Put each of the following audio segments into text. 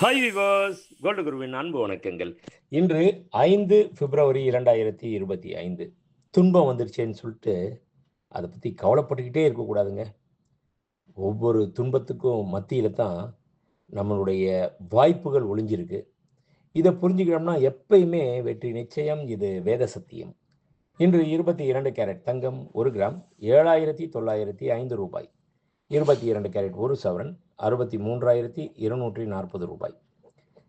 Hi விவாஸ் gold குருவின் அன்பு வணக்கங்கள். இன்று ஐந்து பிப்ரவரி இரண்டாயிரத்தி இருபத்தி ஐந்து. துன்பம் வந்துருச்சேன்னு சொல்லிட்டு அதை பற்றி கவலைப்பட்டுக்கிட்டே இருக்கக்கூடாதுங்க. ஒவ்வொரு துன்பத்துக்கும் மத்தியில் தான் நம்மளுடைய வாய்ப்புகள் ஒளிஞ்சிருக்கு. இதை புரிஞ்சுக்கிட்டோம்னா எப்பயுமே வெற்றி நிச்சயம் இது வேத சத்தியம். இன்று இருபத்தி இரண்டு கேரட் தங்கம் ஒரு கிராம் ஏழாயிரத்தி தொள்ளாயிரத்தி ஐந்து ரூபாய். இருபத்தி இரண்டு கேரட் ஒரு சவரன் அறுபத்தி மூன்றாயிரத்தி இருநூற்றி நாற்பது ரூபாய்.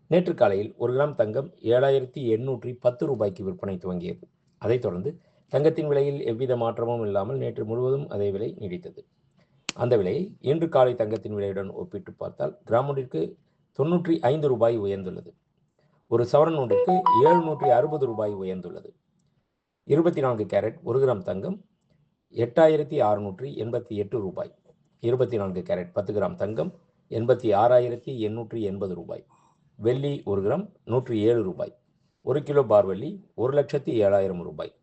நேற்று காலையில் ஒரு கிராம் தங்கம் ஏழாயிரத்தி எண்ணூற்றி பத்து ரூபாய்க்கு விற்பனை துவங்கியது. அதைத் தொடர்ந்து தங்கத்தின் விலையில் எவ்வித மாற்றமும் இல்லாமல் நேற்று முழுவதும் அதே விலை நீடித்தது. அந்த விலையை இன்று காலை தங்கத்தின் விலையுடன் ஒப்பிட்டு பார்த்தால் கிராம் தொன்னூற்றி ஐந்து ரூபாய் உயர்ந்துள்ளது. ஒரு சவரன் ஒன்றுக்கு ஏழுநூற்றி அறுபது ரூபாய் உயர்ந்துள்ளது. இருபத்தி நான்கு கேரட் ஒரு கிராம் தங்கம் எட்டாயிரத்தி அறுநூற்றி எண்பத்தி எட்டு ரூபாய். இருபத்தி நான்கு கேரட் பத்து கிராம் தங்கம் எண்பத்தி ஆறாயிரத்தி எண்ணூற்றி எண்பது ரூபாய். வெள்ளி ஒரு கிராம் நூற்றி ஏழு ரூபாய். ஒரு கிலோ பார் வெள்ளி ஒரு லட்சத்தி ஏழாயிரம் ரூபாய்.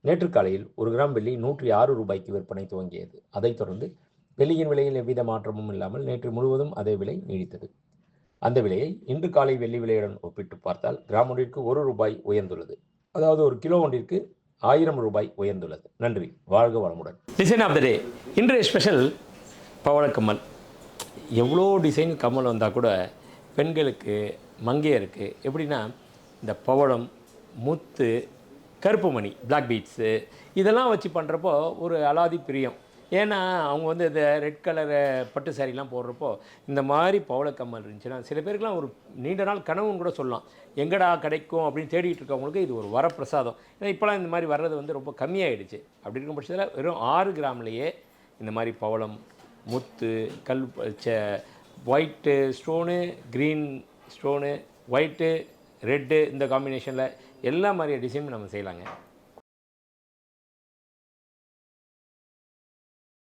நேற்று காலையில் ஒரு கிராம் வெள்ளி நூற்றி ஆறு ரூபாய்க்கு விற்பனை துவங்கியது. அதைத் தொடர்ந்து வெள்ளியின் விலையில் எவ்வித மாற்றமும் இல்லாமல் நேற்று முழுவதும் அதே விலை நீடித்தது. அந்த விலையை இன்று காலை வெள்ளி விலையுடன் ஒப்பிட்டு பார்த்தால் கிராம் ஒன்றிற்கு ஒரு ரூபாய் உயர்ந்துள்ளது. அதாவது ஒரு கிலோ ஒன்றிற்கு ஆயிரம் ரூபாய் உயர்ந்துள்ளது. நன்றி. வாழ்க வளமுடன். டிசைன் ஆஃப் த டே இன்றைய ஸ்பெஷல் பவளக்கம்மல் எவ்வளோ டிசைன் கம்மல் வந்தால் கூட பெண்களுக்கு மங்கையருக்கு எப்படின்னா இந்த பவளம் முத்து கருப்பு மணி பிளாக் பீட்ஸு இதெல்லாம் வச்சு பண்ணுறப்போ ஒரு அலாதி பிரியம். ஏன்னா அவங்க வந்து இந்த ரெட் கலரு பட்டு சாரிலாம் போடுறப்போ இந்த மாதிரி பவளக்கம்மல் இருந்துச்சுன்னா சில பேருக்குலாம் ஒரு நீண்ட நாள் கனவுன்னு கூட சொல்லலாம். எங்கடா கிடைக்கும் அப்படின்னு தேடிட்டு இருக்கவங்களுக்கு இது ஒரு வரப்பிரசாதம். ஏன்னா இப்போலாம் இந்த மாதிரி வர்றது வந்து ரொம்ப கம்மியாயிடுச்சு. அப்படி இருக்கும் பட்சத்தில் வெறும் ஆறு கிராம்லேயே இந்த மாதிரி பவளம் முத்து கல் white stone green stone white red இந்த காம்பினேஷனில் எல்லா மாதிரி டிசைனும் நம்ம செய்யலாங்க.